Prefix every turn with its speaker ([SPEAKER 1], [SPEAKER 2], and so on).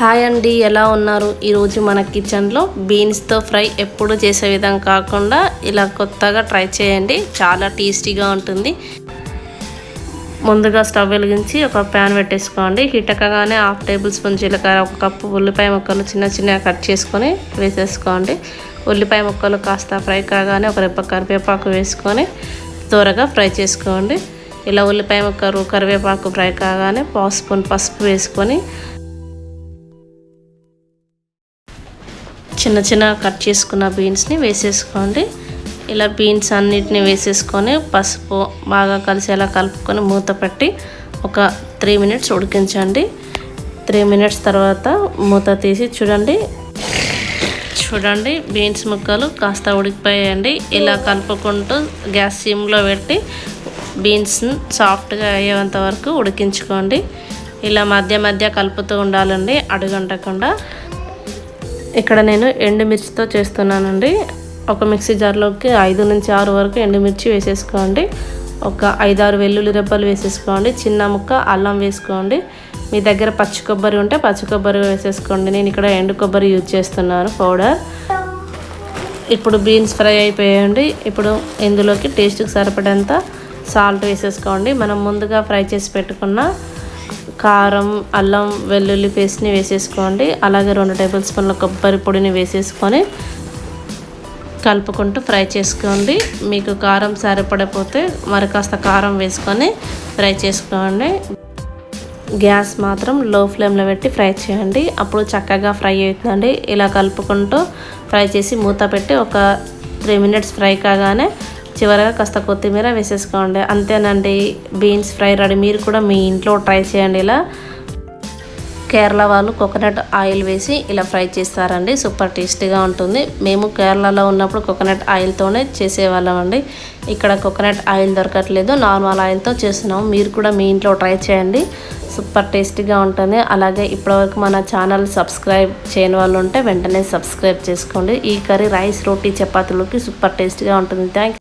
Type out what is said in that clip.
[SPEAKER 1] Hi అండి ఎలా ఉన్నారు? ఈరోజు మన కిచెన్లో బీన్స్తో ఫ్రై ఎప్పుడు చేసే విధంగా కాకుండా ఇలా కొత్తగా ట్రై చేయండి చాలా టేస్టీగా ఉంటుంది. ముందుగా స్టవ్ వెలిగించి ఒక ప్యాన్ పెట్టేసుకోండి. హీట్ ఎక్కగానే హాఫ్ టేబుల్ స్పూన్ జీలకర్ర ఒక కప్పు ఉల్లిపాయ ముక్కలు చిన్న చిన్నగా కట్ చేసుకొని వేసేసుకోండి. ఉల్లిపాయ ముక్కలు కాస్త ఫ్రై కాగానే ఒక రెప్ప కరివేపాకు వేసుకొని త్వరగా ఫ్రై చేసుకోండి. ఇలా ఉల్లిపాయ ముక్కలు కరివేపాకు ఫ్రై కాగానే పావు స్పూన్ పసుపు వేసుకొని చిన్న చిన్న కట్ చేసుకున్న బీన్స్ని వేసేసుకోండి. ఇలా బీన్స్ అన్నిటిని వేసేసుకొని పసుపు బాగా కలిసేలా కలుపుకొని మూత పెట్టి ఒక త్రీ మినిట్స్ ఉడికించండి. త్రీ మినిట్స్ తర్వాత మూత తీసి చూడండి. చూడండి బీన్స్ ముక్కలు కాస్త ఉడికిపోయాయండి. ఇలా కలుపుకుంటూ గ్యాస్ సిమ్లో పెట్టి బీన్స్ సాఫ్ట్గా అయ్యేంత వరకు ఉడికించుకోండి. ఇలా మధ్య మధ్య కలుపుతూ ఉండాలండి అడుగంటకుండా. ఇక్కడ నేను ఎండుమిర్చితో చేస్తున్నానండి. ఒక మిక్సీ జార్లోకి ఐదు నుంచి ఆరు వరకు ఎండుమిర్చి వేసేసుకోండి. ఒక ఐదారు వెల్లుల్లి రెబ్బలు వేసేసుకోండి. చిన్న ముక్క అల్లం వేసుకోండి. మీ దగ్గర పచ్చి కొబ్బరి ఉంటే పచ్చి కొబ్బరి వేసేసుకోండి. నేను ఇక్కడ ఎండు కొబ్బరి యూజ్ చేస్తున్నాను పౌడర్. ఇప్పుడు బీన్స్ ఫ్రై అయిపోయాయండి. ఇప్పుడు ఇందులోకి టేస్ట్కి సరిపడేంత సాల్ట్ వేసేసుకోండి. మనం ముందుగా ఫ్రై చేసి పెట్టుకున్న కారం అల్లం వెల్లుల్లి పేస్ట్ని వేసేసుకోండి. అలాగే రెండు టేబుల్ స్పూన్ల కొబ్బరి పొడిని వేసేసుకొని కలుపుకుంటూ ఫ్రై చేసుకోండి. మీకు కారం సరిపడపోతే మరి కాస్త కారం వేసుకొని ఫ్రై చేసుకోండి. గ్యాస్ మాత్రం లో ఫ్లేమ్లో పెట్టి ఫ్రై చేయండి. అప్పుడు చక్కగా ఫ్రై అవుతుందండి. ఇలా కలుపుకుంటూ ఫ్రై చేసి మూత పెట్టి ఒక త్రీ మినిట్స్ ఫ్రై కాగానే చివరగా కాస్త కొత్తిమీర వేసేసుకోండి. అంతేనండి బీన్స్ ఫ్రై రెడీ. మీరు కూడా మీ ఇంట్లో ట్రై చేయండి ఇలా. కేరళ వాళ్ళు కోకోనట్ ఆయిల్ వేసి ఇలా ఫ్రై చేస్తారండి. సూపర్ టేస్టీగా ఉంటుంది. మేము కేరళలో ఉన్నప్పుడు కోకోనట్ ఆయిల్తోనే చేసేవాళ్ళం అండి ఇక్కడ కోకోనట్ ఆయిల్ దొరకట్లేదు. నార్మల్ ఆయిల్తో చేస్తున్నాము. మీరు కూడా మీ ఇంట్లో ట్రై చేయండి. సూపర్ టేస్టీగా ఉంటుంది. అలాగే ఇప్పటివరకు మన ఛానల్ సబ్స్క్రైబ్ చేయని వాళ్ళు ఉంటే వెంటనే సబ్స్క్రైబ్ చేసుకోండి. ఈ కర్రీ రైస్ రోటీ చపాతీలోకి సూపర్ టేస్టీగా ఉంటుంది. థ్యాంక్